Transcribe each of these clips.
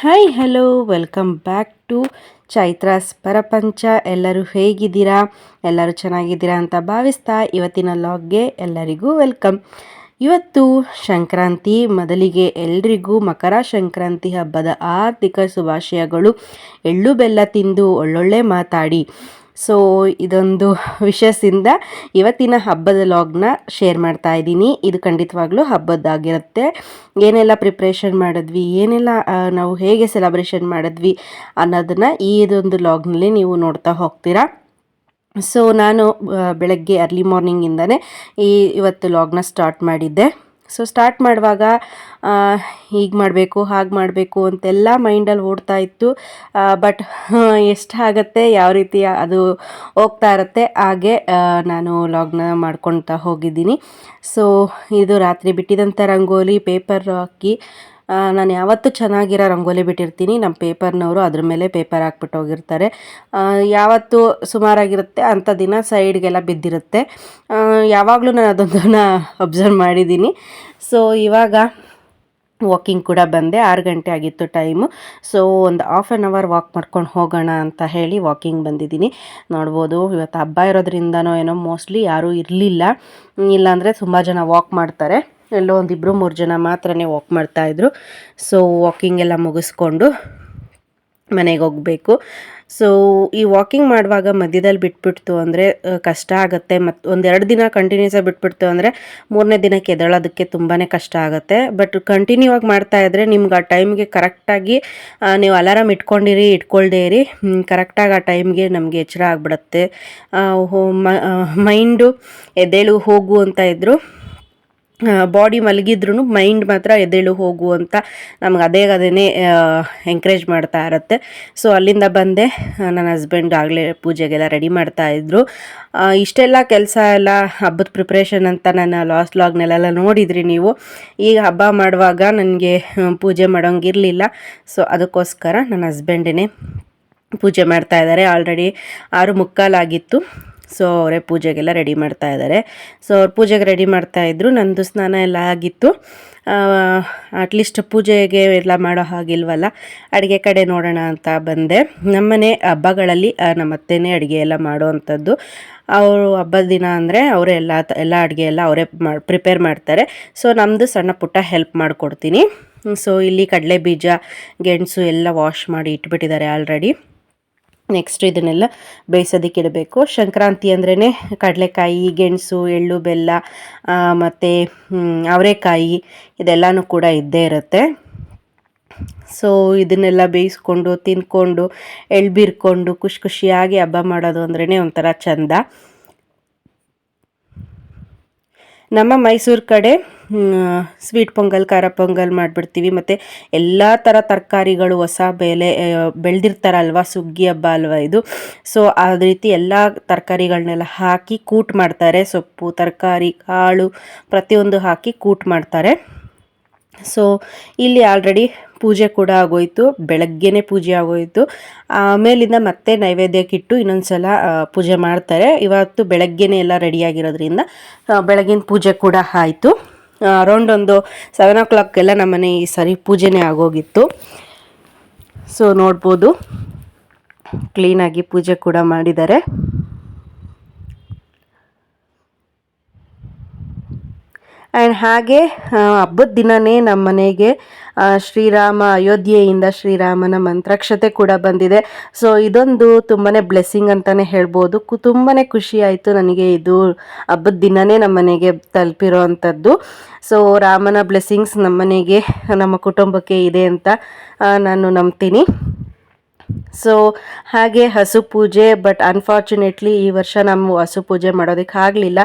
Hi hello welcome back to Chaitra's Parapancha ಎಲ್ಲರೂ ಹೇಗಿದ್ದೀರಾ? ಎಲ್ಲರೂ ಚೆನ್ನಾಗಿದ್ದೀರಾ ಅಂತ ಭಾವಿಸ್ತಾ ಇವತ್ತಿನ ಲಾಗ್ಗೆ ಎಲ್ಲರಿಗೂ ವೆಲ್ಕಮ್ ಇವತ್ತು ಸಂಕ್ರಾಂತಿ, ಮೊದಲಿಗೆ ಎಲ್ರಿಗೂ ಮಕರ ಸಂಕ್ರಾಂತಿ ಹಬ್ಬದ ಆರ್ಥಿಕ ಶುಭಾಶಯಗಳು. ಎಳ್ಳು ಬೆಲ್ಲ ತಿಂದು ಒಳ್ಳೊಳ್ಳೆ ಮಾತಾಡಿ. ಸೊ ಇದೊಂದು ವಿಷಯಸಿಂದ ಇವತ್ತಿನ ಹಬ್ಬದ ಲಾಗ್ನ ಶೇರ್ ಮಾಡ್ತಾ ಇದ್ದೀನಿ. ಇದು ಖಂಡಿತವಾಗ್ಲೂ ಹಬ್ಬದ್ದಾಗಿರುತ್ತೆ. ಏನೆಲ್ಲ ಪ್ರಿಪ್ರೇಷನ್ ಮಾಡಿದ್ವಿ, ಏನೆಲ್ಲ ನಾವು ಹೇಗೆ ಸೆಲೆಬ್ರೇಷನ್ ಮಾಡಿದ್ವಿ ಅನ್ನೋದನ್ನು ಈ ಇದೊಂದು ಲಾಗ್ನಲ್ಲಿ ನೀವು ನೋಡ್ತಾ ಹೋಗ್ತೀರಾ. ಸೊ ನಾನು ಬೆಳಗ್ಗೆ ಅರ್ಲಿ ಮಾರ್ನಿಂಗಿಂದನೇ ಈ ಇವತ್ತು ಲಾಗ್ನ ಸ್ಟಾರ್ಟ್ ಮಾಡಿದ್ದೆ. ಸೊ ಸ್ಟಾರ್ಟ್ ಮಾಡುವಾಗ ಹೀಗೆ ಮಾಡಬೇಕು, ಹಾಗೆ ಮಾಡಬೇಕು ಅಂತೆಲ್ಲ ಮೈಂಡಲ್ಲಿ ಓಡ್ತಾ ಇತ್ತು. ಬಟ್ ಎಷ್ಟಾಗತ್ತೆ, ಯಾವ ರೀತಿ ಅದು ಹೋಗ್ತಾ ಇರುತ್ತೆ, ಹಾಗೆ ನಾನು ಲಾಗ್ನ ಮಾಡ್ಕೊತಾ ಹೋಗಿದ್ದೀನಿ. ಸೊ ಇದು ರಾತ್ರಿ ಬಿಟ್ಟಿದಂಥ ರಂಗೋಲಿ ಪೇಪರ್ ಹಾಕಿ ನಾನು ಯಾವತ್ತೂ ಚೆನ್ನಾಗಿರೋ ರಂಗೋಲಿ ಬಿಟ್ಟಿರ್ತೀನಿ. ನಮ್ಮ ಪೇಪರ್ನವರು ಅದ್ರ ಮೇಲೆ ಪೇಪರ್ ಹಾಕ್ಬಿಟ್ಟು ಹೋಗಿರ್ತಾರೆ. ಯಾವತ್ತು ಸುಮಾರಾಗಿರುತ್ತೆ. ಅಂಥ ದಿನ ಸೈಡ್ಗೆಲ್ಲ ಬಿದ್ದಿರುತ್ತೆ. ಯಾವಾಗಲೂ ನಾನು ಅದೊಂದನ್ನು ಅಬ್ಸರ್ವ್ ಮಾಡಿದ್ದೀನಿ. ಸೊ ಇವಾಗ ವಾಕಿಂಗ್ ಕೂಡ ಬಂದೆ. ಆರು ಗಂಟೆ ಆಗಿತ್ತು ಟೈಮು ಸೊ ಒಂದು ಆಫ್ ಆ್ಯನ್ ಅವರ್ ವಾಕ್ ಮಾಡ್ಕೊಂಡು ಹೋಗೋಣ ಅಂತ ಹೇಳಿ ವಾಕಿಂಗ್ ಬಂದಿದ್ದೀನಿ. ನೋಡ್ಬೋದು, ಇವತ್ತು ಹಬ್ಬ ಇರೋದ್ರಿಂದನೋ ಏನೋ ಮೋಸ್ಟ್ಲಿ ಯಾರೂ ಇರಲಿಲ್ಲ. ಇಲ್ಲಾಂದರೆ ತುಂಬ ಜನ ವಾಕ್ ಮಾಡ್ತಾರೆ. ಎಲ್ಲೋ ಒಂದಿಬ್ಬರು ಮೂರು ಜನ ಮಾತ್ರನೇ ವಾಕ್ ಮಾಡ್ತಾಯಿದ್ರು ಸೊ ವಾಕಿಂಗ್ ಎಲ್ಲ ಮುಗಿಸ್ಕೊಂಡು ಮನೆಗೆ ಹೋಗಬೇಕು. ಸೊ ಈ ವಾಕಿಂಗ್ ಮಾಡುವಾಗ ಮಧ್ಯದಲ್ಲಿ ಬಿಟ್ಬಿಡ್ತು ಅಂದರೆ ಕಷ್ಟ ಆಗುತ್ತೆ. ಮತ್ತು ಒಂದೆರಡು ದಿನ ಕಂಟಿನ್ಯೂಸ್ ಆಗಿ ಬಿಟ್ಬಿಡ್ತು ಅಂದರೆ, ಮೂರನೇ ದಿನಕ್ಕೆ ಕೆದಳೋದಕ್ಕೆ ತುಂಬಾ ಕಷ್ಟ ಆಗುತ್ತೆ. ಬಟ್ ಕಂಟಿನ್ಯೂ ಆಗಿ ಮಾಡ್ತಾ ಇದ್ದರೆ ನಿಮ್ಗೆ ಆ ಟೈಮ್ಗೆ ಕರೆಕ್ಟಾಗಿ ನೀವು ಅಲಾರಾಮ್ ಇಟ್ಕೊಂಡಿರಿ, ಇಟ್ಕೊಳ್ದೇ ಇರಿ. ಕರೆಕ್ಟಾಗಿ ಆ ಟೈಮ್ಗೆ ನಮಗೆ ಎಚ್ಚರ ಆಗಿಬಿಡುತ್ತೆ. ಮೈಂಡು ಎದ್ದೇಳು ಹೋಗು ಅಂತ ಇದ್ದರು ಬಾಡಿ ಮಲಗಿದ್ರೂ ಮೈಂಡ್ ಮಾತ್ರ ಎದ್ದೇಳು ಹೋಗು ಅಂತ ನಮ್ಗೆ ಅದೇ ಅದೇ ಎಂಕರೇಜ್ ಮಾಡ್ತಾ ಇರುತ್ತೆ. ಸೊ ಅಲ್ಲಿಂದ ಬಂದೆ, ನನ್ನ ಹಸ್ಬೆಂಡ್ ಆಗಲೇ ಪೂಜೆಗೆಲ್ಲ ರೆಡಿ ಮಾಡ್ತಾ ಇದ್ರು. ಇಷ್ಟೆಲ್ಲ ಕೆಲಸ ಎಲ್ಲ, ಹಬ್ಬದ ಪ್ರಿಪ್ರೇಷನ್ ಅಂತ ನನ್ನ ಲಾಸ್ಟ್ ಲಾಗ್ನಲ್ಲೆಲ್ಲ ನೋಡಿದ್ರಿ ನೀವು. ಈಗ ಹಬ್ಬ ಮಾಡುವಾಗ ನನಗೆ ಪೂಜೆ ಮಾಡೋಂಗಿರಲಿಲ್ಲ. ಸೊ ಅದಕ್ಕೋಸ್ಕರ ನನ್ನ ಹಸ್ಬೆಂಡೇ ಪೂಜೆ ಮಾಡ್ತಾ ಇದ್ದಾರೆ. ಆಲ್ರೆಡಿ ಆರು ಮುಕ್ಕಾಲಾಗಿತ್ತು. ಸೊ ಅವರೇ ಪೂಜೆಗೆಲ್ಲ ರೆಡಿ ಮಾಡ್ತಾ ಇದ್ದಾರೆ. ಸೊ ಅವ್ರು ಪೂಜೆಗೆ ರೆಡಿ ಮಾಡ್ತಾ ಇದ್ರು, ನಂದು ಸ್ನಾನ ಎಲ್ಲ ಆಗಿತ್ತು. ಅಟ್ಲೀಸ್ಟ್ ಪೂಜೆಗೆ ಎಲ್ಲ ಮಾಡೋ ಹಾಗಿಲ್ವಲ್ಲ, ಅಡುಗೆ ಕಡೆ ನೋಡೋಣ ಅಂತ ಬಂದೆ. ನಮ್ಮನೆ ಹಬ್ಬಗಳಲ್ಲಿ ನಮ್ಮ ಅತ್ತೆನೇ ಅಡುಗೆ ಎಲ್ಲ ಮಾಡೋ ಅಂಥದ್ದು ಅವರು ಹಬ್ಬದ ದಿನ ಅಂದರೆ ಅವರೇ ಎಲ್ಲ ಎಲ್ಲ ಅಡುಗೆ ಎಲ್ಲ ಅವರೇ ಮಾಡಿ ಪ್ರಿಪೇರ್ ಮಾಡ್ತಾರೆ. ಸೊ ನಮ್ಮದು ಸಣ್ಣ ಪುಟ್ಟ ಹೆಲ್ಪ್ ಮಾಡಿಕೊಡ್ತೀನಿ. ಸೊ ಇಲ್ಲಿ ಕಡಲೆ ಬೀಜ, ಗೆಣಸು ಎಲ್ಲ ವಾಶ್ ಮಾಡಿ ಇಟ್ಬಿಟ್ಟಿದ್ದಾರೆ ಆಲ್ರೆಡಿ ನೆಕ್ಸ್ಟ್ ಇದನ್ನೆಲ್ಲ ಬೇಯಿಸೋದಕ್ಕೆ ಇಡಬೇಕು. ಸಂಕ್ರಾಂತಿ ಅಂದ್ರೇ ಕಡಲೆಕಾಯಿ, ಗೆಣಸು, ಎಳ್ಳು, ಬೆಲ್ಲ ಮತ್ತು ಅವರೆಕಾಯಿ ಇದೆಲ್ಲನೂ ಕೂಡ ಇದ್ದೇ ಇರುತ್ತೆ. ಸೊ ಇದನ್ನೆಲ್ಲ ಬೇಯಿಸ್ಕೊಂಡು ತಿಂದ್ಕೊಂಡು ಎಳ್ಬಿರ್ಕೊಂಡು, ಖುಷಿ ಖುಷಿಯಾಗಿ ಹಬ್ಬ ಮಾಡೋದು ಅಂದ್ರೇ ಒಂಥರ ಚಂದ. ನಮ್ಮ ಮೈಸೂರು ಕಡೆ ಸ್ವೀಟ್ ಪೊಂಗಲ್, ಖಾರ ಪೊಂಗಲ್ ಮಾಡಿಬಿಡ್ತೀವಿ. ಮತ್ತು ಎಲ್ಲ ಥರ ತರಕಾರಿಗಳು ಹೊಸ ಬೆಲೆ ಬೆಳೆದಿರ್ತಾರಲ್ವ, ಸುಗ್ಗಿ ಹಬ್ಬ ಅಲ್ವ ಇದು. ಸೊ ಅದ ರೀತಿ ಎಲ್ಲ ತರಕಾರಿಗಳನ್ನೆಲ್ಲ ಹಾಕಿ ಕೂಟ್ ಮಾಡ್ತಾರೆ. ಸೊಪ್ಪು, ತರಕಾರಿ, ಕಾಳು ಪ್ರತಿಯೊಂದು ಹಾಕಿ ಕೂಟ್ ಮಾಡ್ತಾರೆ. ಸೊ ಇಲ್ಲಿ ಆಲ್ರೆಡಿ ಪೂಜೆ ಕೂಡ ಆಗೋಯ್ತು. ಬೆಳಗ್ಗೆನೆ ಪೂಜೆ ಆಗೋಯ್ತು. ಆಮೇಲಿಂದ ಮತ್ತೆ ನೈವೇದ್ಯಕ್ಕಿಟ್ಟು ಇನ್ನೊಂದು ಸಲ ಪೂಜೆ ಮಾಡ್ತಾರೆ. ಇವತ್ತು ಬೆಳಗ್ಗೆನೆ ಎಲ್ಲ ರೆಡಿಯಾಗಿರೋದ್ರಿಂದ ಬೆಳಗಿನ ಪೂಜೆ ಕೂಡ ಆಯಿತು. ಅರೌಂಡ್ ಒಂದು ಸೆವೆನ್ ಓ ಕ್ಲಾಕ್ಗೆಲ್ಲ ನಮ್ಮನೆ ಈ ಸರಿ ಪೂಜೆನೇ ಆಗೋಗಿತ್ತು. ಸೊ ನೋಡ್ಬೋದು. ಕ್ಲೀನಾಗಿ ಪೂಜೆ ಕೂಡ ಮಾಡಿದ್ದಾರೆ. ಆ್ಯಂಡ್ ಹಾಗೆ ಹಬ್ಬದ ದಿನವೇ ನಮ್ಮ ಮನೆಗೆ ಶ್ರೀರಾಮ, ಅಯೋಧ್ಯೆಯಿಂದ ಶ್ರೀರಾಮನ ಮಂತ್ರಾಕ್ಷತೆ ಕೂಡ ಬಂದಿದೆ. ಸೊ ಇದೊಂದು ತುಂಬಾ ಬ್ಲೆಸ್ಸಿಂಗ್ ಅಂತಲೇ ಹೇಳ್ಬೋದು. ಕು ತುಂಬಾ ಖುಷಿ ಆಯಿತು ನನಗೆ ಇದು ಹಬ್ಬದ ದಿನವೇ ನಮ್ಮ ಮನೆಗೆ ತಲುಪಿರೋ ಅಂಥದ್ದು. ಸೊ ರಾಮನ ಬ್ಲೆಸ್ಸಿಂಗ್ಸ್ ನಮ್ಮ ಮನೆಗೆ, ನಮ್ಮ ಕುಟುಂಬಕ್ಕೆ ಇದೆ ಅಂತ ನಾನು ನಂಬ್ತೀನಿ. ಸೊ ಹಾಗೆ ಹಸು ಪೂಜೆ ಬಟ್ ಅನ್ಫಾರ್ಚುನೇಟ್ಲಿ ಈ ವರ್ಷ ನಮ್ಮ ಹಸು ಪೂಜೆ ಮಾಡೋದಕ್ಕೆ ಆಗಲಿಲ್ಲ.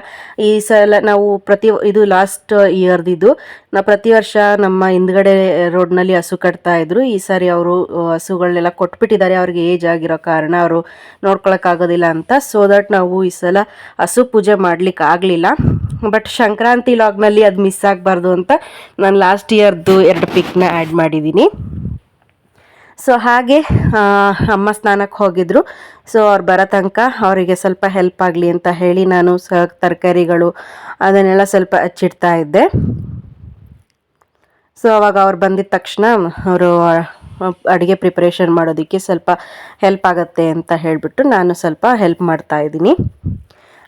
ಈ ಸಲ ನಾವು ಪ್ರತಿ, ಇದು ಲಾಸ್ಟ್ ಇಯರ್ದಿದ್ದು ನಾವು ಪ್ರತಿ ವರ್ಷ ನಮ್ಮ ಹಿಂದ್ಗಡೆ ರೋಡ್ನಲ್ಲಿ ಹಸು ಕಟ್ತಾ ಇದ್ರು. ಈ ಸಾರಿ ಅವರು ಹಸುಗಳನ್ನೆಲ್ಲ ಕೊಟ್ಬಿಟ್ಟಿದ್ದಾರೆ. ಅವ್ರಿಗೆ ಏಜ್ ಆಗಿರೋ ಕಾರಣ ಅವರು ನೋಡ್ಕೊಳಕ್ಕಾಗೋದಿಲ್ಲ ಅಂತ. ಸೊ ದಟ್ ನಾವು ಈ ಸಲ ಹಸು ಪೂಜೆ ಮಾಡ್ಲಿಕ್ಕೆ ಆಗಲಿಲ್ಲ. ಬಟ್ ಸಂಕ್ರಾಂತಿ ಲಾಗ್ನಲ್ಲಿ ಅದು ಮಿಸ್ ಆಗಬಾರ್ದು ಅಂತ ನಾನು ಲಾಸ್ಟ್ ಇಯರ್ದು ಎರಡು ಪಿಕ್ನ ಆ್ಯಡ್ ಮಾಡಿದ್ದೀನಿ. ಸೊ ಹಾಗೆ ಅಮ್ಮ ಸ್ನಾನಕ್ಕೆ ಹೋಗಿದ್ರು. ಸೊ ಅವ್ರು ಬರೋ ತನಕ ಅವರಿಗೆ ಸ್ವಲ್ಪ ಹೆಲ್ಪ್ ಆಗಲಿ ಅಂತ ಹೇಳಿ ನಾನು ಸ, ತರಕಾರಿಗಳು ಅದನ್ನೆಲ್ಲ ಸ್ವಲ್ಪ ಹಚ್ಚಿಡ್ತಾ ಇದ್ದೆ. ಸೊ ಅವಾಗ ಅವ್ರು ಬಂದಿದ ತಕ್ಷಣ ಅವರು ಅಡುಗೆ ಪ್ರಿಪ್ರೇಷನ್ ಮಾಡೋದಕ್ಕೆ ಸ್ವಲ್ಪ ಹೆಲ್ಪ್ ಆಗುತ್ತೆ ಅಂತ ಹೇಳಿಬಿಟ್ಟು ನಾನು ಸ್ವಲ್ಪ ಹೆಲ್ಪ್ ಮಾಡ್ತಾ ಇದ್ದೀನಿ.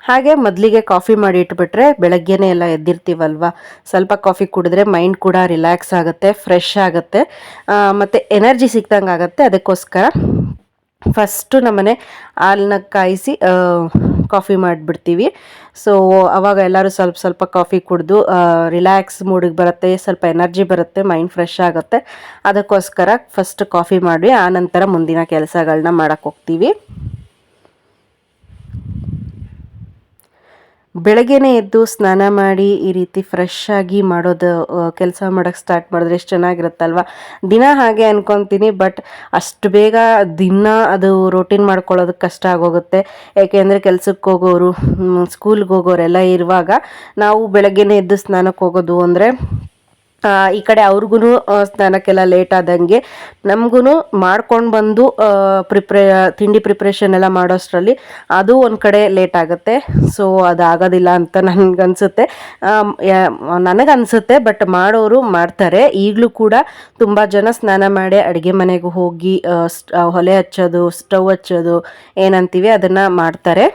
ಹಾಗೆ ಮೊದಲಿಗೆ ಕಾಫಿ ಮಾಡಿ ಇಟ್ಬಿಟ್ರೆ ಬೆಳಗ್ಗೆನೇ ಎಲ್ಲ ಎದ್ದಿರ್ತೀವಲ್ವ? ಸ್ವಲ್ಪ ಕಾಫಿ ಕುಡಿದ್ರೆ ಮೈಂಡ್ ಕೂಡ ರಿಲ್ಯಾಕ್ಸ್ ಆಗುತ್ತೆ, ಫ್ರೆಶ್ ಆಗುತ್ತೆ. ಮತ್ತು ಎನರ್ಜಿ ಸಿಕ್ದಂಗೆ ಆಗುತ್ತೆ. ಅದಕ್ಕೋಸ್ಕರ ಫಸ್ಟು ನಮ್ಮನೆ ಹಾಲನ್ನ ಕಾಯಿಸಿ ಕಾಫಿ ಮಾಡಿಬಿಡ್ತೀವಿ. ಸೊ ಅವಾಗ ಎಲ್ಲರೂ ಸ್ವಲ್ಪ ಸ್ವಲ್ಪ ಕಾಫಿ ಕುಡಿದು ರಿಲ್ಯಾಕ್ಸ್ ಮೂಡಿಗೆ ಬರುತ್ತೆ, ಸ್ವಲ್ಪ ಎನರ್ಜಿ ಬರುತ್ತೆ, ಮೈಂಡ್ ಫ್ರೆಶ್ ಆಗುತ್ತೆ. ಅದಕ್ಕೋಸ್ಕರ ಫಸ್ಟ್ ಕಾಫಿ ಮಾಡಿ ಆನಂತರ ಮುಂದಿನ ಕೆಲಸಗಳನ್ನ ಮಾಡೋಕ್ಕೆ ಹೋಗ್ತೀವಿ. ಬೆಳಗ್ಗೆನೇ ಎದ್ದು ಸ್ನಾನ ಮಾಡಿ ಈ ರೀತಿ ಫ್ರೆಶ್ ಆಗಿ ಮಾಡೋದು ಕೆಲಸ ಮಾಡೋಕ್ಕೆ ಸ್ಟಾರ್ಟ್ ಮಾಡಿದ್ರೆ ಎಷ್ಟು ಚೆನ್ನಾಗಿರುತ್ತಲ್ವ? ದಿನ ಹಾಗೆ ಅನ್ಕೊತೀನಿ ಬಟ್ ಅಷ್ಟು ಬೇಗ ದಿನ ಅದು ರೊಟೀನ್ ಮಾಡ್ಕೊಳ್ಳೋದಕ್ಕೆ ಕಷ್ಟ ಆಗೋಗುತ್ತೆ. ಯಾಕೆಂದರೆ ಕೆಲ್ಸಕ್ಕೆ ಹೋಗೋರು ಸ್ಕೂಲ್ಗೆ ಹೋಗೋರೆಲ್ಲ ಇರುವಾಗ ನಾವು ಬೆಳಗ್ಗೆನೇ ಎದ್ದು ಸ್ನಾನಕ್ಕೆ ಹೋಗೋದು ಅಂದರೆ ಈ ಕಡೆ ಅವ್ರಿಗೂ ಸ್ನಾನಕ್ಕೆಲ್ಲ ಲೇಟ್ ಆದಂಗೆ ನಮಗೂ ಮಾಡ್ಕೊಂಡು ಬಂದು ಪ್ರಿಪ್ರೇ ತಿಂಡಿ ಪ್ರಿಪ್ರೇಷನ್ ಎಲ್ಲ ಮಾಡೋಷ್ಟರಲ್ಲಿ ಅದು ಒಂದು ಕಡೆ ಲೇಟ್ ಆಗುತ್ತೆ. ಸೊ ಅದಾಗೋದಿಲ್ಲ ಅಂತ ನನಗನ್ಸುತ್ತೆ. ನನಗನ್ಸುತ್ತೆ ಬಟ್ ಮಾಡೋರು ಮಾಡ್ತಾರೆ. ಈಗಲೂ ಕೂಡ ತುಂಬ ಜನ ಸ್ನಾನ ಮಾಡಿ ಅಡುಗೆ ಮನೆಗೆ ಹೋಗಿ ಹೊಲೆ ಹಚ್ಚೋದು, ಸ್ಟವ್ ಹಚ್ಚೋದು ಏನಂತೀವಿ ಅದನ್ನು ಮಾಡ್ತಾರೆ.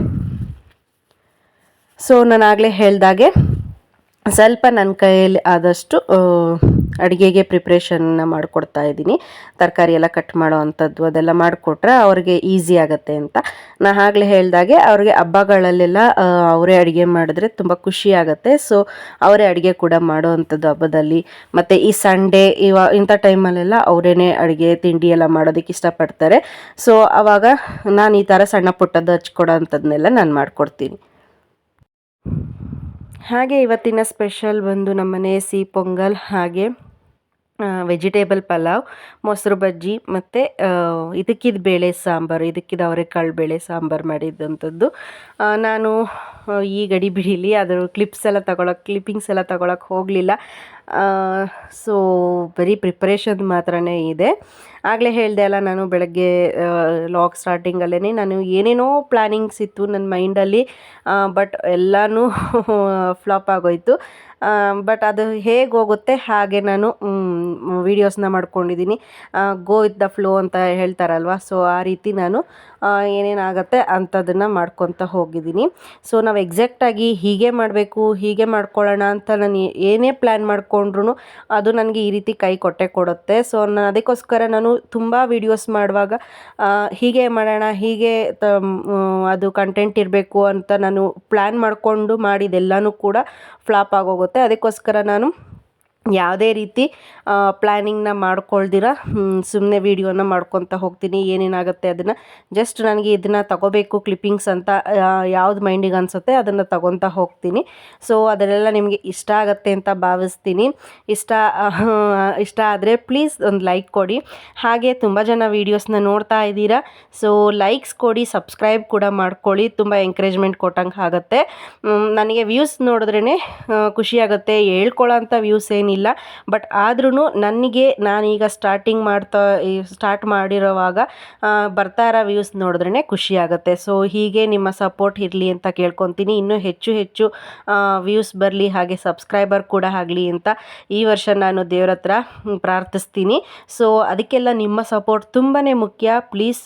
ಸೊ ನಾನು ಆಗಲೇ ಹೇಳ್ದಾಗೆ ಸ್ವಲ್ಪ ನನ್ನ ಕೈಯಲ್ಲಿ ಆದಷ್ಟು ಅಡುಗೆಗೆ ಪ್ರಿಪ್ರೇಷನ್ನ ಮಾಡಿಕೊಡ್ತಾ ಇದ್ದೀನಿ. ತರಕಾರಿ ಎಲ್ಲ ಕಟ್ ಮಾಡೋ ಅಂಥದ್ದು ಅದೆಲ್ಲ ಮಾಡಿಕೊಟ್ರೆ ಅವ್ರಿಗೆ ಈಸಿ ಆಗುತ್ತೆ ಅಂತ. ನಾ ಆಗಲೇ ಹೇಳ್ದಾಗೆ ಅವ್ರಿಗೆ ಹಬ್ಬಗಳಲ್ಲೆಲ್ಲ ಅವರೇ ಅಡುಗೆ ಮಾಡಿದ್ರೆ ತುಂಬ ಖುಷಿ ಆಗುತ್ತೆ. ಸೊ ಅವರೇ ಅಡುಗೆ ಕೂಡ ಮಾಡೋ ಅಂಥದ್ದು ಹಬ್ಬದಲ್ಲಿ. ಮತ್ತು ಈ ಸಂಡೇ ಇವ, ಇಂಥ ಟೈಮಲ್ಲೆಲ್ಲ ಅವರೇನೆ ಅಡುಗೆ, ತಿಂಡಿ ಎಲ್ಲ ಮಾಡೋದಕ್ಕೆ ಇಷ್ಟಪಡ್ತಾರೆ. ಸೊ ಆವಾಗ ನಾನು ಈ ಥರ ಸಣ್ಣ ಪುಟ್ಟದ್ದು ಹಚ್ಕೊಡೋ ಅಂಥದ್ದನ್ನೆಲ್ಲ ನಾನು ಮಾಡಿಕೊಡ್ತೀನಿ. ಹಾಗೆ ಇವತ್ತಿನ ಸ್ಪೆಷಲ್ ಬಂದು ನಮ್ಮನೆ ಸಿಹಿ ಪೊಂಗಲ್ ಹಾಗೆ ವೆಜಿಟೇಬಲ್ ಪಲಾವ್, ಮೊಸರು ಬಜ್ಜಿ ಮತ್ತು ಇದಕ್ಕಿದ ಬೇಳೆ ಸಾಂಬಾರು ಇದಕ್ಕಿದ ಅವರೆಕಾಳು ಬೇಳೆ ಸಾಂಬಾರು ಮಾಡಿದ್ದಂಥದ್ದು ನಾನು ಈ ಗಡಿ ಬಿಡೀಲಿ ಅದರ ಕ್ಲಿಪ್ಸ್ ಎಲ್ಲ ತಗೊಳಕ್ಕೆ ಕ್ಲಿಪ್ಪಿಂಗ್ಸ್ ಎಲ್ಲ ತಗೊಳಕ್ಕೆ ಹೋಗಲಿಲ್ಲ. ಸೊ ಬರೀ ಪ್ರಿಪ್ರೇಷನ್ ಮಾತ್ರನೇ ಇದೆ. ಆಗಲೇ ಹೇಳಿದೆ ಅಲ್ಲ, ನಾನು ಬೆಳಗ್ಗೆ ಲಾಗ್ ಸ್ಟಾರ್ಟಿಂಗಲ್ಲೇ ನಾನು ಏನೇನೋ ಪ್ಲ್ಯಾನಿಂಗ್ಸ್ ಇತ್ತು ನನ್ನ ಮೈಂಡಲ್ಲಿ ಬಟ್ ಎಲ್ಲನೂ ಫ್ಲಾಪ್ ಆಗೋಯಿತು. ಬಟ್ ಅದು ಹೇಗೆ ಹೋಗುತ್ತೆ, ಹಾಗೆ ನಾನು ವೀಡಿಯೋಸ್ನ ಮಾಡ್ಕೊಂಡಿದ್ದೀನಿ ಗೋ ವಿತ್ ದ ಫ್ಲೋ ಅಂತ ಹೇಳ್ತಾರಲ್ವ ಸೊ ಆ ರೀತಿ ನಾನು ಏನೇನಾಗತ್ತೆ ಅಂಥದ್ದನ್ನು ಮಾಡ್ಕೊತ ಹೋಗಿದ್ದೀನಿ ಸೊ ನಾವು ಎಕ್ಸಾಕ್ಟಾಗಿ ಹೀಗೆ ಮಾಡಬೇಕು, ಹೀಗೆ ಮಾಡ್ಕೊಳ್ಳೋಣ ಅಂತ ನಾನು ಏನೇ ಪ್ಲ್ಯಾನ್ ಮಾಡಿಕೊಂಡ್ರು ಅದು ನನಗೆ ಈ ರೀತಿ ಕೈ ಕೊಟ್ಟೆ ಕೊಡುತ್ತೆ. ಸೊ ನಾನು ಅದಕ್ಕೋಸ್ಕರ ನಾನು ತುಂಬ ವೀಡಿಯೋಸ್ ಮಾಡುವಾಗ ಹೀಗೆ ಮಾಡೋಣ, ಹೀಗೆ ತ ಅದು ಕಂಟೆಂಟ್ ಇರಬೇಕು ಅಂತ ನಾನು ಪ್ಲ್ಯಾನ್ ಮಾಡಿಕೊಂಡು ಮಾಡಿದೆಲ್ಲನೂ ಕೂಡ ಫ್ಲಾಪ್ ಆಗೋಗುತ್ತೆ. ಅದಕ್ಕೋಸ್ಕರ ನಾನು ಯಾವುದೇ ರೀತಿ ಪ್ಲ್ಯಾನಿಂಗ್ನ ಮಾಡ್ಕೊಳ್ದಿರ ಸುಮ್ಮನೆ ವೀಡಿಯೋನ ಮಾಡ್ಕೊತ ಹೋಗ್ತೀನಿ, ಏನೇನಾಗುತ್ತೆ ಅದನ್ನು ಜಸ್ಟ್ ನನಗೆ ಇದನ್ನು ತಗೋಬೇಕು ಕ್ಲಿಪ್ಪಿಂಗ್ಸ್ ಅಂತ ಯಾವ್ದು ಮೈಂಡಿಗೆ ಅನಿಸುತ್ತೆ ಅದನ್ನು ತಗೊತಾ ಹೋಗ್ತೀನಿ. ಸೊ ಅದನ್ನೆಲ್ಲ ನಿಮಗೆ ಇಷ್ಟ ಆಗುತ್ತೆ ಅಂತ ಭಾವಿಸ್ತೀನಿ. ಇಷ್ಟ ಇಷ್ಟ ಆದರೆ ಪ್ಲೀಸ್ ಒಂದು ಲೈಕ್ ಕೊಡಿ. ಹಾಗೆ ತುಂಬ ಜನ ವೀಡಿಯೋಸ್ನ ನೋಡ್ತಾ ಇದ್ದೀರಾ ಸೊ ಲೈಕ್ಸ್ ಕೊಡಿ ಸಬ್ಸ್ಕ್ರೈಬ್ ಕೂಡ ಮಾಡ್ಕೊಳ್ಳಿ, ತುಂಬ ಎಂಕರೇಜ್ಮೆಂಟ್ ಕೊಟ್ಟಂಗೆ ಆಗುತ್ತೆ. ನನಗೆ ವ್ಯೂಸ್ ನೋಡಿದ್ರೇ ಖುಷಿಯಾಗುತ್ತೆ ಹೇಳ್ಕೊಳ್ಳೋ ಅಂಥ ವ್ಯೂಸ್ ಏನಿಲ್ಲ. ಇಲ್ಲ. ಬಟ್ ಆದ್ರೂ ನನಗೆ ನಾನೀಗ ಸ್ಟಾರ್ಟಿಂಗ್ ಮಾಡ್ತಾ ಸ್ಟಾರ್ಟ್ ಮಾಡಿರೋವಾಗ ಬರ್ತಾ ಇರೋ ವ್ಯೂಸ್ ನೋಡಿದ್ರೇ ಖುಷಿಯಾಗುತ್ತೆ ಸೊ ಹೀಗೆ ನಿಮ್ಮ ಸಪೋರ್ಟ್ ಇರಲಿ ಅಂತ ಕೇಳ್ಕೊತೀನಿ. ಇನ್ನೂ ಹೆಚ್ಚು ಹೆಚ್ಚು ವ್ಯೂಸ್ ಬರಲಿ, ಹಾಗೆ ಸಬ್ಸ್ಕ್ರೈಬರ್ ಕೂಡ ಆಗಲಿ ಅಂತ ಈ ವರ್ಷ ನಾನು ದೇವ್ರ ಹತ್ರ ಪ್ರಾರ್ಥಿಸ್ತೀನಿ. ಸೊ ಅದಕ್ಕೆಲ್ಲ ನಿಮ್ಮ ಸಪೋರ್ಟ್ ತುಂಬಾ ಮುಖ್ಯ. ಪ್ಲೀಸ್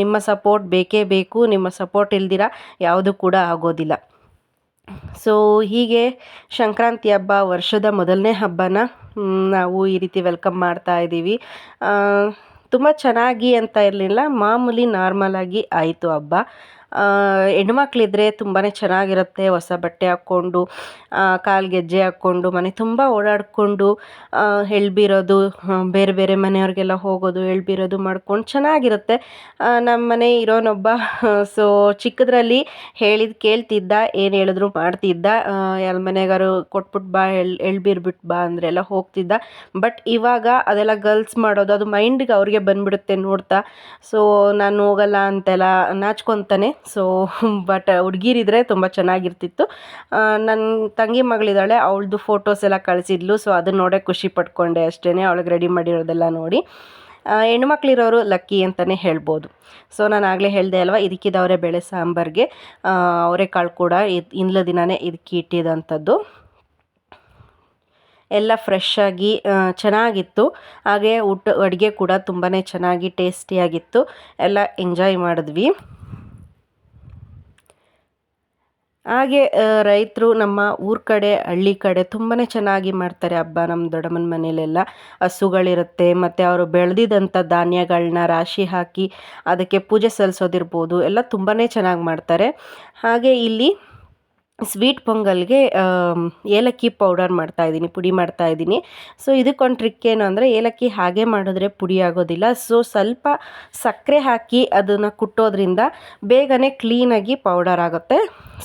ನಿಮ್ಮ ಸಪೋರ್ಟ್ ಬೇಕೇ ಬೇಕು. ನಿಮ್ಮ ಸಪೋರ್ಟ್ ಇಲ್ದಿರ ಯಾವುದು ಕೂಡ ಆಗೋದಿಲ್ಲ. ಸೊ ಹೀಗೆ ಸಂಕ್ರಾಂತಿ ಹಬ್ಬ ವರ್ಷದ ಮೊದಲನೇ ಹಬ್ಬನ ನಾವು ಈ ರೀತಿ ವೆಲ್ಕಮ್ ಮಾಡ್ತಾ ಇದ್ದೀವಿ. ತುಂಬ ಚೆನ್ನಾಗಿ ಅಂತ ಇರಲಿಲ್ಲ, ಮಾಮೂಲಿ ನಾರ್ಮಲಾಗಿ ಆಯಿತು ಹಬ್ಬ. ಹೆಣ್ಮಕ್ಳಿದ್ರೆ ತುಂಬಾ ಚೆನ್ನಾಗಿರುತ್ತೆ. ಹೊಸ ಬಟ್ಟೆ ಹಾಕ್ಕೊಂಡು ಕಾಲು ಗೆಜ್ಜೆ ಹಾಕ್ಕೊಂಡು, ಮನೆ ತುಂಬ ಓಡಾಡಿಕೊಂಡು ಎಳ್ಬೀರೋದು ಬೇರೆ ಬೇರೆ ಮನೆಯವ್ರಿಗೆಲ್ಲ ಹೋಗೋದು ಎಳ್ಬೀರೋದು ಮಾಡ್ಕೊಂಡು ಚೆನ್ನಾಗಿರುತ್ತೆ. ನಮ್ಮ ಮನೆ ಇರೋನೊಬ್ಬ ಸೊ ಚಿಕ್ಕದ್ರಲ್ಲಿ ಹೇಳಿದ ಕೇಳ್ತಿದ್ದ, ಏನು ಹೇಳಿದ್ರು ಮಾಡ್ತಿದ್ದ. ಎಲ್ಲ ಮನೆಗಾರು ಕೊಟ್ಬಿಟ್ಟು ಬಾ ಎಳ್ ಎಳ್ಬೀರ್ಬಿಟ್ಟು ಬಾ ಅಂದರೆಲ್ಲ ಹೋಗ್ತಿದ್ದ. ಬಟ್ ಇವಾಗ ಅದೆಲ್ಲ ಗರ್ಲ್ಸ್ ಮಾಡೋದು, ಅದು ಮೈಂಡಿಗೆ ಅವ್ರಿಗೆ ಬಂದ್ಬಿಡುತ್ತೆ ನೋಡ್ತಾ. ಸೊ ನಾನು ಹೋಗಲ್ಲ ಅಂತೆಲ್ಲ ನಾಚ್ಕೊತಾನೆ. ಸೊ ಬಟ್ ಹುಡುಗಿರಿದ್ರೆ ತುಂಬ ಚೆನ್ನಾಗಿರ್ತಿತ್ತು. ನನ್ನ ತಂಗಿ ಮಗಳಿದ್ದಾಳೆ, ಅವಳದು ಫೋಟೋಸ್ ಎಲ್ಲ ಕಳಿಸಿದ್ಲು ಸೊ ಅದನ್ನ ನೋಡೇ ಖುಷಿ ಪಟ್ಕೊಂಡೆ ಅಷ್ಟೇ ಅವಳಿಗೆ ರೆಡಿ ಮಾಡಿರೋದೆಲ್ಲ ನೋಡಿ. ಹೆಣ್ಮಕ್ಳಿರೋರು ಲಕ್ಕಿ ಅಂತಲೇ ಹೇಳ್ಬೋದು. ಸೊ ನಾನು ಆಗಲೇ ಹೇಳಿದೆ ಅಲ್ವಾ ಇದಕ್ಕಿದವರೆ ಬೇಳೆ ಸಾಂಬಾರಿಗೆ. ಅವರೆಕಾಳು ಕೂಡ ಇದು, ಇಂದ್ಲ ದಿನವೇ ಇದಕ್ಕೆ ಇಟ್ಟಿದಂಥದ್ದು. ಎಲ್ಲ ಫ್ರೆಶ್ ಆಗಿ ಚೆನ್ನಾಗಿತ್ತು. ಹಾಗೆ ಊಟ, ಅಡುಗೆ ಕೂಡ ತುಂಬಾ ಚೆನ್ನಾಗಿ ಟೇಸ್ಟಿಯಾಗಿತ್ತು ಎಲ್ಲ ಎಂಜಾಯ್ ಮಾಡಿದ್ವಿ. ಹಾಗೆ ರೈತರು ನಮ್ಮ ಊರ ಕಡೆ, ಹಳ್ಳಿ ಕಡೆ ತುಂಬಾ ಚೆನ್ನಾಗಿ ಮಾಡ್ತಾರೆ ಹಬ್ಬ ನಮ್ಮ ದೊಡ್ಡಮ್ಮನ ಮನೇಲೆಲ್ಲ. ಹಸುಗಳಿರುತ್ತೆ, ಮತ್ತು ಅವರು ಬೆಳೆದಿದ್ದಂಥ ಧಾನ್ಯಗಳನ್ನ ರಾಶಿ ಹಾಕಿ ಅದಕ್ಕೆ ಪೂಜೆ ಸಲ್ಲಿಸೋದಿರ್ಬೋದು ಎಲ್ಲ ತುಂಬಾ ಚೆನ್ನಾಗಿ ಮಾಡ್ತಾರೆ. ಹಾಗೆ ಇಲ್ಲಿ ಸ್ವೀಟ್ ಪೊಂಗಲ್ಗೆ ಏಲಕ್ಕಿ ಪೌಡರ್ ಮಾಡ್ತಾ ಇದ್ದೀನಿ, ಪುಡಿ ಮಾಡ್ತಾ ಇದ್ದೀನಿ. ಸೊ ಇದಕ್ಕೊಂದು ಟ್ರಿಕ್ ಏನು ಅಂದರೆ ಏಲಕ್ಕಿ ಹಾಗೆ ಮಾಡಿದ್ರೆ ಪುಡಿ ಆಗೋದಿಲ್ಲ. ಸೊ ಸ್ವಲ್ಪ ಸಕ್ಕರೆ ಹಾಕಿ ಅದನ್ನು ಕುಟ್ಟೋದ್ರಿಂದ ಬೇಗನೆ ಕ್ಲೀನಾಗಿ ಪೌಡರ್ ಆಗುತ್ತೆ.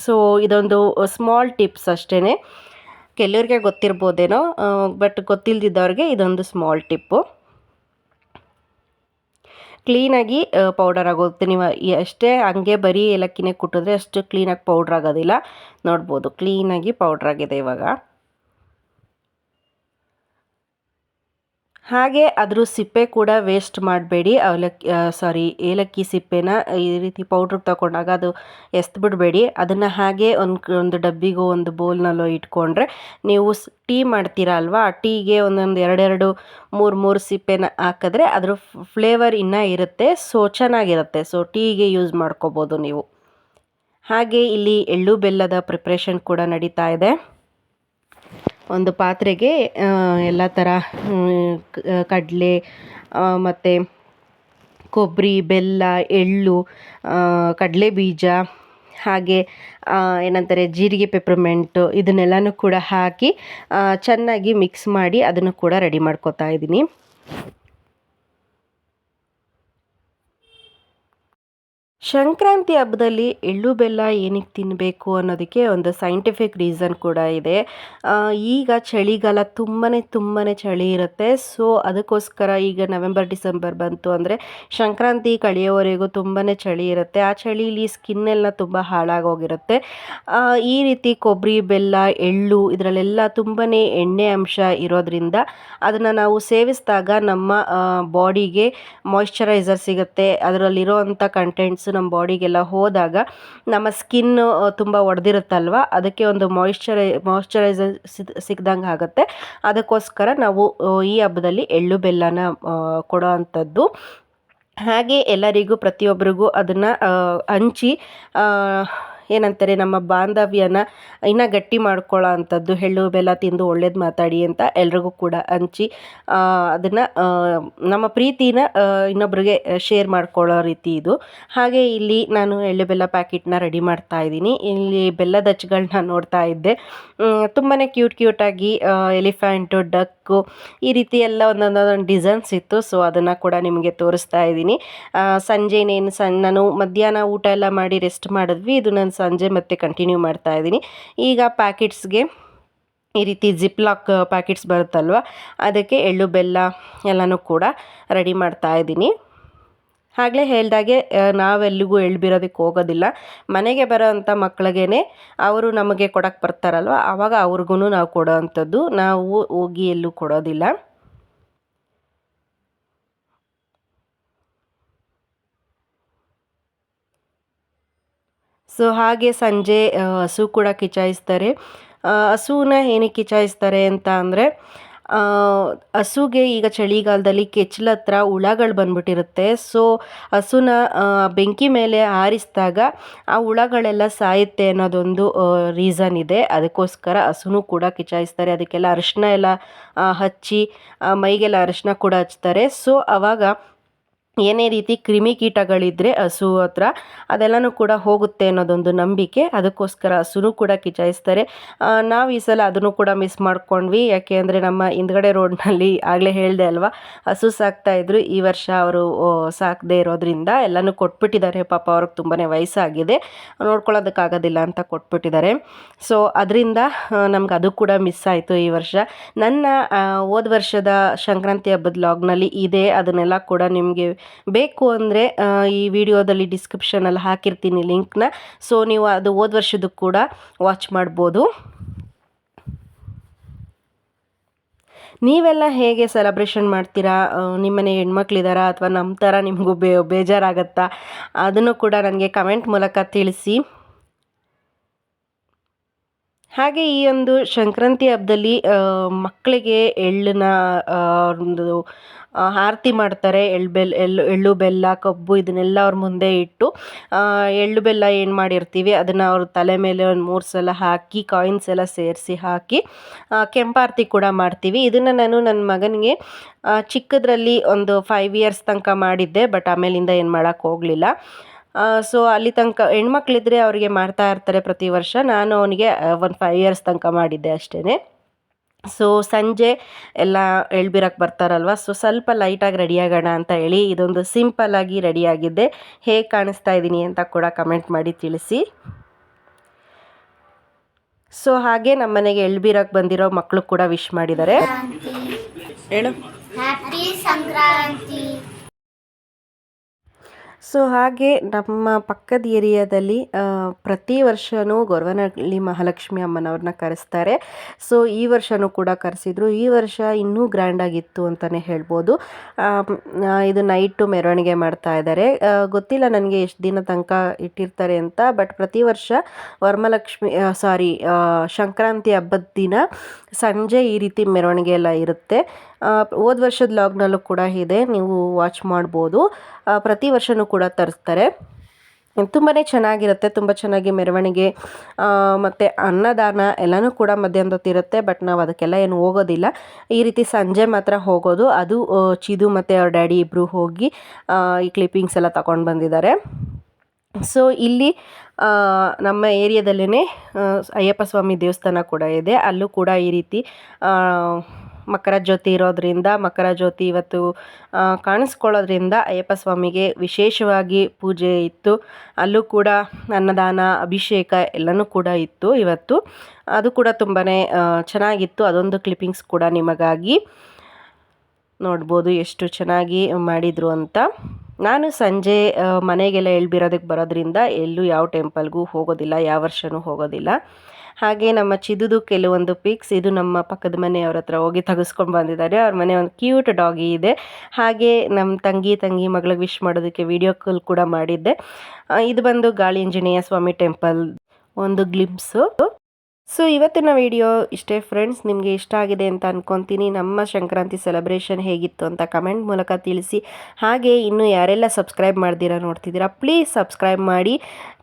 ಸೊ ಇದೊಂದು ಸ್ಮಾಲ್ ಟಿಪ್ಸ್ ಅಷ್ಟೇ ಕೆಲವ್ರಿಗೆ ಗೊತ್ತಿರ್ಬೋದೇನೋ ಬಟ್ ಗೊತ್ತಿಲ್ದಿದ್ದವ್ರಿಗೆ ಇದೊಂದು ಸ್ಮಾಲ್ ಟಿಪ್ಪು ಕ್ಲೀನಾಗಿ ಪೌಡರ್ ಆಗುತ್ತೆ ನೀವು ಎಷ್ಟೇ ಹಂಗೆ ಬರೀ ಏಲಕ್ಕಿನೇ ಕುಟ್ಟಿದ್ರೆ ಅಷ್ಟು ಕ್ಲೀನಾಗಿ ಪೌಡ್ರ್ ಆಗೋದಿಲ್ಲ. ನೋಡ್ಬೋದು, ಕ್ಲೀನಾಗಿ ಪೌಡ್ರ್ ಆಗಿದೆ ಇವಾಗ. ಹಾಗೆ ಅದ್ರ ಸಿಪ್ಪೆ ಕೂಡ ವೇಸ್ಟ್ ಮಾಡಬೇಡಿ. ಅವಲಕ್ಕಿ ಸಾರಿ ಏಲಕ್ಕಿ ಸಿಪ್ಪೆನ ಈ ರೀತಿ ಪೌಡ್ರ್ ತಗೊಂಡಾಗ ಅದು ಎಸ್ದು ಬಿಡಬೇಡಿ ಅದನ್ನು ಹಾಗೆ ಒಂದು ಒಂದು ಡಬ್ಬಿಗೋ ಒಂದು ಬೌಲ್ನಲ್ಲೋ ಇಟ್ಕೊಂಡ್ರೆ ನೀವು ಟೀ ಮಾಡ್ತೀರಾ ಅಲ್ವಾ? ಆ ಟೀಗೆ ಒಂದೊಂದು ಎರಡೆರಡು, ಮೂರು ಮೂರು ಸಿಪ್ಪೆನ ಹಾಕಿದ್ರೆ ಅದ್ರ ಫ್ಲೇವರ್ ಇನ್ನೂ ಇರುತ್ತೆ, ಸೊ ಚೆನ್ನಾಗಿರುತ್ತೆ. ಸೊ ಟೀಗೆ ಯೂಸ್ ಮಾಡ್ಕೋಬೋದು ನೀವು. ಹಾಗೆ ಇಲ್ಲಿ ಎಳ್ಳು ಬೆಲ್ಲದ ಪ್ರಿಪ್ರೇಷನ್ ಕೂಡ ನಡೀತಾ ಇದೆ. ಒಂದು ಪಾತ್ರೆಗೆ ಎಲ್ಲ ಥರ ಕಡಲೆ ಮತ್ತು ಕೊಬ್ಬರಿ ಬೆಲ್ಲ, ಎಳ್ಳು ಕಡಲೆ ಬೀಜ, ಹಾಗೆ ಏನಂತಾರೆ, ಜೀರಿಗೆ ಪೆಪ್ರಮೆಂಟು ಇದನ್ನೆಲ್ಲನೂ ಕೂಡ ಹಾಕಿ ಚೆನ್ನಾಗಿ ಮಿಕ್ಸ್ ಮಾಡಿ ಅದನ್ನು ಕೂಡ ರೆಡಿ ಮಾಡ್ಕೊತಾ ಇದ್ದೀನಿ ಸಂಕ್ರಾಂತಿ ಹಬ್ಬದಲ್ಲಿ ಎಳ್ಳು ಬೆಲ್ಲ ಏನಕ್ಕೆ ತಿನ್ನಬೇಕು ಅನ್ನೋದಕ್ಕೆ ಒಂದು ಸೈಂಟಿಫಿಕ್ ರೀಸನ್ ಕೂಡ ಇದೆ. ಈಗ ಚಳಿಗಾಲ ತುಂಬಾ ತುಂಬಾ ಚಳಿ ಇರುತ್ತೆ. ಸೊ ಅದಕ್ಕೋಸ್ಕರ ಈಗ ನವೆಂಬರ್ ಡಿಸೆಂಬರ್ ಬಂತು ಅಂದರೆ ಸಂಕ್ರಾಂತಿ ಕಳೆಯೋವರೆಗೂ ತುಂಬಾ ಚಳಿ ಇರುತ್ತೆ. ಆ ಚಳಿಲಿ ಸ್ಕಿನ್ನೆಲ್ಲ ತುಂಬ ಹಾಳಾಗೋಗಿರುತ್ತೆ. ಈ ರೀತಿ ಕೊಬ್ಬರಿ, ಬೆಲ್ಲ, ಎಳ್ಳು ಇದರಲ್ಲೆಲ್ಲ ತುಂಬಾ ಎಣ್ಣೆ ಅಂಶ ಇರೋದ್ರಿಂದ ಅದನ್ನು ನಾವು ಸೇವಿಸಿದಾಗ ನಮ್ಮ ಬಾಡಿಗೆ ಮಾಯಿಶ್ಚರೈಸರ್ ಸಿಗುತ್ತೆ. ಅದರಲ್ಲಿರೋವಂಥ ಕಂಟೆಂಟ್ಸ್ ನಮ್ಮ ಬಾಡಿಗೆಲ್ಲ ಹೋದಾಗ ನಮ್ಮ ಸ್ಕಿನ್ ತುಂಬ ಒಡೆದಿರುತ್ತಲ್ವ? ಅದಕ್ಕೆ ಒಂದು ಮಾಯಿಶ್ಚರೈ ಮಾಯ್ಶ್ಚರೈಸರ್ ಸಿಗ್ದಂಗೆ ಆಗುತ್ತೆ. ಅದಕ್ಕೋಸ್ಕರ ನಾವು ಈ ಹಬ್ಬದಲ್ಲಿ ಎಳ್ಳು ಬೆಲ್ಲನ ಕೊಡೋ ಅಂಥದ್ದು. ಹಾಗೆ ಎಲ್ಲರಿಗೂ ಪ್ರತಿಯೊಬ್ಬರಿಗೂ ಅದನ್ನು ಹಂಚಿ ಏನಂತಾರೆ, ನಮ್ಮ ಬಾಂಧವ್ಯನ ಇನ್ನೂ ಗಟ್ಟಿ ಮಾಡ್ಕೊಳ್ಳೋ ಅಂಥದ್ದು ಎಳ್ಳು ಬೆಲ್ಲ ತಿಂದು ಒಳ್ಳೇದು ಮಾತಾಡಿ ಅಂತ ಎಲ್ರಿಗೂ ಕೂಡ ಹಂಚಿ ಅದನ್ನು ನಮ್ಮ ಪ್ರೀತಿನ ಇನ್ನೊಬ್ರಿಗೆ ಶೇರ್ ಮಾಡ್ಕೊಳ್ಳೋ ರೀತಿ ಇದು. ಹಾಗೆ ಇಲ್ಲಿ ನಾನು ಎಳ್ಳು ಬೆಲ್ಲ ಪ್ಯಾಕೆಟ್ನ ರೆಡಿ ಮಾಡ್ತಾ ಇದ್ದೀನಿ. ಇಲ್ಲಿ ಬೆಲ್ಲದ ಹಚ್ಚುಗಳನ್ನ ನೋಡ್ತಾ ಇದ್ದೆ. ತುಂಬಾ ಕ್ಯೂಟ್ ಕ್ಯೂಟಾಗಿ ಎಲಿಫೆಂಟು ಡಕ್ಕು ಈ ರೀತಿ ಎಲ್ಲ ಒಂದೊಂದೊಂದೊಂದು ಡಿಸೈನ್ಸ್ ಇತ್ತು. ಸೊ ಅದನ್ನು ಕೂಡ ನಿಮಗೆ ತೋರಿಸ್ತಾ ಇದ್ದೀನಿ. ಆ, ಸಂಜೆ ನೇನು ಸಣ್ಣ ನಾನು ಮಧ್ಯಾಹ್ನ ಊಟ ಎಲ್ಲ ಮಾಡಿ ರೆಸ್ಟ್ ಮಾಡಿದ್ವಿ. ಇದು ನಾನು ಸಂಜೆ ಮತ್ತೆ ಕಂಟಿನ್ಯೂ ಮಾಡ್ತಾ ಇದ್ದೀನಿ. ಈಗ ಪ್ಯಾಕೆಟ್ಸ್ಗೆ ಈ ರೀತಿ ಜಿಪ್ ಲಾಕ್ ಪ್ಯಾಕೆಟ್ಸ್ ಬರುತ್ತಲ್ವ ಅದಕ್ಕೆ ಎಳ್ಳು ಬೆಲ್ಲ ಎಲ್ಲನೂ ಕೂಡ ರೆಡಿ ಮಾಡ್ತಾ ಇದ್ದೀನಿ. ಆಗಲೇ ಹೇಳ್ದಾಗೆ ನಾವೆಲ್ಲಿಗೂ ಎಳ್ಬಿರೋದಕ್ಕೆ ಬೀರೋದಕ್ಕೆ ಹೋಗೋದಿಲ್ಲ. ಮನೆಗೆ ಬರೋ ಅಂಥ ಅವರು ನಮಗೆ ಕೊಡಕ್ಕೆ ಬರ್ತಾರಲ್ವ? ಆವಾಗ ಅವ್ರಿಗೂ ನಾವು ಕೊಡೋ ಅಂಥದ್ದು ನಾವು ಹೋಗಿ ಎಲ್ಲೂ ಕೊಡೋದಿಲ್ಲ. ಸೊ, ಹಾಗೆ ಸಂಜೆ ಹಸು ಕೂಡ ಕಿಚಾಯಿಸ್ತಾರೆ ಹಸುವನ್ನ ಏನಕ್ಕೆ ಕಿಚಾಯಿಸ್ತಾರೆ ಅಂತ ಅಂದರೆ ಹಸುಗೆ ಈಗ ಚಳಿಗಾಲದಲ್ಲಿ ಕೆಚ್ಚಲ ಹತ್ರ ಹುಳಗಳು ಬಂದ್ಬಿಟ್ಟಿರುತ್ತೆ. ಸೊ ಹಸುನ ಬೆಂಕಿ ಮೇಲೆ ಆರಿಸಿದಾಗ ಆ ಹುಳಗಳೆಲ್ಲ ಸಾಯುತ್ತೆ ಅನ್ನೋದೊಂದು ರೀಸನ್ ಇದೆ. ಅದಕ್ಕೋಸ್ಕರ ಹಸುನೂ ಕೂಡ ಕಿಚಾಯಿಸ್ತಾರೆ ಅದಕ್ಕೆಲ್ಲ ಅರಿಶಿನ ಎಲ್ಲ ಹಚ್ಚಿ ಮೈಗೆಲ್ಲ ಅರಿಶಿನ ಕೂಡ ಹಚ್ತಾರೆ. ಸೊ ಆವಾಗ ಏನೇ ರೀತಿ ಕ್ರಿಮಿಕೀಟಗಳಿದ್ದರೆ ಹಸು ಹತ್ರ ಅದೆಲ್ಲನೂ ಕೂಡ ಹೋಗುತ್ತೆ ಅನ್ನೋದೊಂದು ನಂಬಿಕೆ. ಅದಕ್ಕೋಸ್ಕರ ಹಸುನೂ ಕೂಡ ಕಿಚಾಯಿಸ್ತಾರೆ. ನಾವು ಈ ಸಲ ಅದನ್ನು ಕೂಡ ಮಿಸ್ ಮಾಡ್ಕೊಂಡ್ವಿ. ಯಾಕೆ ಅಂದರೆ ನಮ್ಮ ಹಿಂದ್ಗಡೆ ರೋಡ್ನಲ್ಲಿ ಆಗಲೇ ಹೇಳಿದೆ ಅಲ್ವಾ? ಹಸು ಸಾಕ್ತಾ ಇದ್ರು. ಈ ವರ್ಷ ಅವರು ಸಾಕದೇ ಇರೋದ್ರಿಂದ ಎಲ್ಲನೂ ಕೊಟ್ಬಿಟ್ಟಿದ್ದಾರೆ. ಪಾಪ ಅವ್ರಿಗೆ ತುಂಬಾ ವಯಸ್ಸಾಗಿದೆ. ನೋಡ್ಕೊಳ್ಳೋದಕ್ಕಾಗೋದಿಲ್ಲ ಅಂತ ಕೊಟ್ಬಿಟ್ಟಿದ್ದಾರೆ. ಸೊ ಅದರಿಂದ ನಮ್ಗೆ ಅದು ಕೂಡ ಮಿಸ್ ಆಯಿತು ಈ ವರ್ಷ. ನನ್ನ ಹೋದ ವರ್ಷದ ಸಂಕ್ರಾಂತಿ ಹಬ್ಬದ ಲಾಗ್ನಲ್ಲಿ ಇದೆ. ಅದನ್ನೆಲ್ಲ ಕೂಡ ನಿಮಗೆ ಬೇಕು ಅಂದರೆ ಈ ವಿಡಿಯೋದಲ್ಲಿ ಡಿಸ್ಕ್ರಿಪ್ಷನಲ್ಲಿ ಹಾಕಿರ್ತೀನಿ ಲಿಂಕ್ನ ಸೊ ನೀವು ಅದು ಹೋದ ವರ್ಷದ್ದು ಕೂಡ ವಾಚ್ ಮಾಡ್ಬೋದು. ನೀವೆಲ್ಲ ಹೇಗೆ ಸೆಲೆಬ್ರೇಷನ್ ಮಾಡ್ತೀರಾ? ನಿಮ್ಮ ನಿಮ್ಮನೆ ಹೆಣ್ಮಕ್ಳಿದಾರಾ ಅಥವಾ ನಮ್ಮ ಥರ ನಿಮಗೂ ಬೇ ಬೇಜಾರಾಗತ್ತಾ? ಅದನ್ನು ಕೂಡ ನನಗೆ ಕಮೆಂಟ್ ಮೂಲಕ ತಿಳಿಸಿ. ಹಾಗೆ ಈ ಒಂದು ಸಂಕ್ರಾಂತಿ ಹಬ್ಬದಲ್ಲಿ ಮಕ್ಕಳಿಗೆ ಎಳ್ಳನ್ನ ಒಂದು ಆರತಿ ಮಾಡ್ತಾರೆ. ಎಳ್ಳು ಬೆಲ್ಲ ಎಳ್ಳು ಎಳ್ಳು ಬೆಲ್ಲ, ಕಬ್ಬು ಇದನ್ನೆಲ್ಲ ಅವ್ರ ಮುಂದೆ ಇಟ್ಟು ಎಳ್ಳು ಬೆಲ್ಲ ಏನು ಮಾಡಿರ್ತೀವಿ, ಅದನ್ನು ಅವ್ರ ತಲೆ ಮೇಲೆ ಒಂದು ಮೂರು ಸಲ ಹಾಕಿ ಕಾಯಿನ್ಸ್ ಎಲ್ಲ ಸೇರಿಸಿ ಹಾಕಿ ಕೆಂಪಾರತಿ ಕೂಡ ಮಾಡ್ತೀವಿ. ಇದನ್ನು ನಾನು ನನ್ನ ಮಗನಿಗೆ ಚಿಕ್ಕದ್ರಲ್ಲಿ ಒಂದು ಫೈವ್ ಇಯರ್ಸ್ ತನಕ ಮಾಡಿದ್ದೆ ಬಟ್ ಆಮೇಲಿಂದ ಏನು ಮಾಡೋಕ್ಕೆ ಹೋಗಲಿಲ್ಲ. ಸೊ ಅಲ್ಲಿ ತನಕ ಹೆಣ್ಮಕ್ಳಿದ್ರೆ ಅವರಿಗೆ ಮಾಡ್ತಾ ಇರ್ತಾರೆ ಪ್ರತಿ ವರ್ಷ. ನಾನು ಅವನಿಗೆ ಒಂದು ಫೈವ್ ಇಯರ್ಸ್ ತನಕ ಮಾಡಿದ್ದೆ ಅಷ್ಟೇ ಸೊ ಸಂಜೆ ಎಲ್ಲ ಎಳ್ಬಿರಕ್ಕೆ ಬರ್ತಾರಲ್ವ? ಸೊ ಸ್ವಲ್ಪ ಲೈಟಾಗಿ ರೆಡಿಯಾಗೋಣ ಅಂತ ಹೇಳಿ ಇದೊಂದು ಸಿಂಪಲ್ಲಾಗಿ ರೆಡಿಯಾಗಿದ್ದೆ ಹೇಗೆ ಕಾಣಿಸ್ತಾ ಇದ್ದೀನಿ ಅಂತ ಕೂಡ ಕಮೆಂಟ್ ಮಾಡಿ ತಿಳಿಸಿ. ಸೊ ಹಾಗೆ ನಮ್ಮ ಮನೆಗೆ ಎಳ್ಬಿರಕ್ಕೆ ಬಂದಿರೋ ಮಕ್ಕಳು ಕೂಡ ವಿಶ್ ಮಾಡಿದ್ದಾರೆ. ಹೇಳು ಹ್ಯಾಪಿ ಸಂಕ್ರಾಂತಿ. ಸೊ ಹಾಗೆ ನಮ್ಮ ಪಕ್ಕದ ಏರಿಯಾದಲ್ಲಿ ಪ್ರತಿ ವರ್ಷವೂ ಗೊರವನಹಳ್ಳಿ ಮಹಾಲಕ್ಷ್ಮಿ ಅಮ್ಮನವ್ರನ್ನ ಕರೆಸ್ತಾರೆ. ಸೊ ಈ ವರ್ಷವೂ ಕೂಡ ಕರೆಸಿದ್ರು. ಈ ವರ್ಷ ಇನ್ನೂ ಗ್ರ್ಯಾಂಡಾಗಿತ್ತು ಅಂತಲೇ ಹೇಳ್ಬೋದು. ಇದು ನೈಟು ಮೆರವಣಿಗೆ ಮಾಡ್ತಾ ಇದ್ದಾರೆ. ಗೊತ್ತಿಲ್ಲ ನನಗೆ ಎಷ್ಟು ದಿನ ತನಕ ಇಟ್ಟಿರ್ತಾರೆ ಅಂತ, ಬಟ್ ಪ್ರತಿ ವರ್ಷ ವರಮಲಕ್ಷ್ಮಿ ಸಾರಿ ಸಂಕ್ರಾಂತಿ ಹಬ್ಬದ ದಿನ ಸಂಜೆ ಈ ರೀತಿ ಮೆರವಣಿಗೆ ಎಲ್ಲ ಇರುತ್ತೆ. ಹೋದ ವರ್ಷದ ಲಾಗ್ನಲ್ಲೂ ಕೂಡ ಇದೆ, ನೀವು ವಾಚ್ ಮಾಡ್ಬೋದು. ಪ್ರತಿ ವರ್ಷವೂ ಕೂಡ ತರಿಸ್ತಾರೆ. ತುಂಬಾ ಚೆನ್ನಾಗಿರುತ್ತೆ, ತುಂಬ ಚೆನ್ನಾಗಿ ಮೆರವಣಿಗೆ ಮತ್ತು ಅನ್ನದಾನ ಎಲ್ಲನೂ ಕೂಡ ಮಧ್ಯಾಹ್ನದ ಹೊತ್ತಿರುತ್ತೆ ಬಟ್ ನಾವು ಅದಕ್ಕೆಲ್ಲ ಏನು ಹೋಗೋದಿಲ್ಲ. ಈ ರೀತಿ ಸಂಜೆ ಮಾತ್ರ ಹೋಗೋದು. ಅದು ಚಿದು ಮತ್ತು ಅವ್ರ ಡ್ಯಾಡಿ ಇಬ್ಬರು ಹೋಗಿ ಈ ಕ್ಲಿಪ್ಪಿಂಗ್ಸ್ ಎಲ್ಲ ತಗೊಂಡು ಬಂದಿದ್ದಾರೆ. ಸೊ, ಇಲ್ಲಿ ನಮ್ಮ ಏರಿಯಾದಲ್ಲೇ ಅಯ್ಯಪ್ಪ ಸ್ವಾಮಿ ದೇವಸ್ಥಾನ ಕೂಡ ಇದೆ. ಅಲ್ಲೂ ಕೂಡ ಈ ರೀತಿ ಮಕರ ಜ್ಯೋತಿ ಇರೋದ್ರಿಂದ, ಮಕರ ಜ್ಯೋತಿ ಇವತ್ತು ಕಾಣಿಸ್ಕೊಳ್ಳೋದ್ರಿಂದ ಅಯ್ಯಪ್ಪ ಸ್ವಾಮಿಗೆ ವಿಶೇಷವಾಗಿ ಪೂಜೆ ಇತ್ತು. ಅಲ್ಲೂ ಕೂಡ ಅನ್ನದಾನ, ಅಭಿಷೇಕ ಎಲ್ಲನೂ ಕೂಡ ಇತ್ತು ಇವತ್ತು. ಅದು ಕೂಡ ತುಂಬಾ ಚೆನ್ನಾಗಿತ್ತು. ಅದೊಂದು ಕ್ಲಿಪ್ಪಿಂಗ್ಸ್ ಕೂಡ ನಿಮಗಾಗಿ ನೋಡ್ಬೋದು ಎಷ್ಟು ಚೆನ್ನಾಗಿ ಮಾಡಿದರು ಅಂತ. ನಾನು ಸಂಜೆ ಮನೆಗೆಲ್ಲ ಎಳ್ಬಿರೋದಕ್ಕೆ ಬರೋದ್ರಿಂದ ಎಲ್ಲೂ ಯಾವ ಟೆಂಪಲ್ಗೂ ಹೋಗೋದಿಲ್ಲ, ಯಾವ ವರ್ಷವೂ ಹೋಗೋದಿಲ್ಲ. ಹಾಗೆ ನಮ್ಮ ಚಿದುದು ಕೆಲವೊಂದು ಪಿಕ್ಸ್ ಇದು ನಮ್ಮ ಪಕ್ಕದ ಮನೆಯವ್ರ ಹತ್ರ ಹೋಗಿ ತೆಗೆಸ್ಕೊಂಡು ಬಂದಿದ್ದಾರೆ. ಅವ್ರ ಮನೆ ಒಂದು ಕ್ಯೂಟ್ ಡಾಗಿ ಇದೆ. ಹಾಗೆ ನಮ್ಮ ತಂಗಿ ತಂಗಿ ಮಗಳಿಗೆ ವಿಶ್ ಮಾಡೋದಕ್ಕೆ ವಿಡಿಯೋ ಕಾಲ್ ಕೂಡ ಮಾಡಿದ್ದೆ. ಇದು ಬಂದು ಗಾಳಿ ಆಂಜನೇಯ ಸ್ವಾಮಿ ಟೆಂಪಲ್ ಒಂದು ಗ್ಲಿಮ್ಸು ಸೊ ಇವತ್ತಿನ ವಿಡಿಯೋ ಇಷ್ಟೇ ಫ್ರೆಂಡ್ಸ್ ನಿಮಗೆ ಇಷ್ಟ ಆಗಿದೆ ಅಂತ ಅನ್ಕೊತೀನಿ. ನಮ್ಮ ಸಂಕ್ರಾಂತಿ ಸೆಲೆಬ್ರೇಷನ್ ಹೇಗಿತ್ತು ಅಂತ ಕಮೆಂಟ್ ಮೂಲಕ ತಿಳಿಸಿ. ಹಾಗೆ ಇನ್ನು ಯಾರೆಲ್ಲ ಸಬ್ಸ್ಕ್ರೈಬ್ ಮಾಡ್ದಿರಾ ನೋಡ್ತಿದ್ದೀರಾ ಪ್ಲೀಸ್ ಸಬ್ಸ್ಕ್ರೈಬ್ ಮಾಡಿ.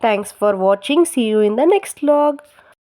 Thanks for watching see you in the next vlog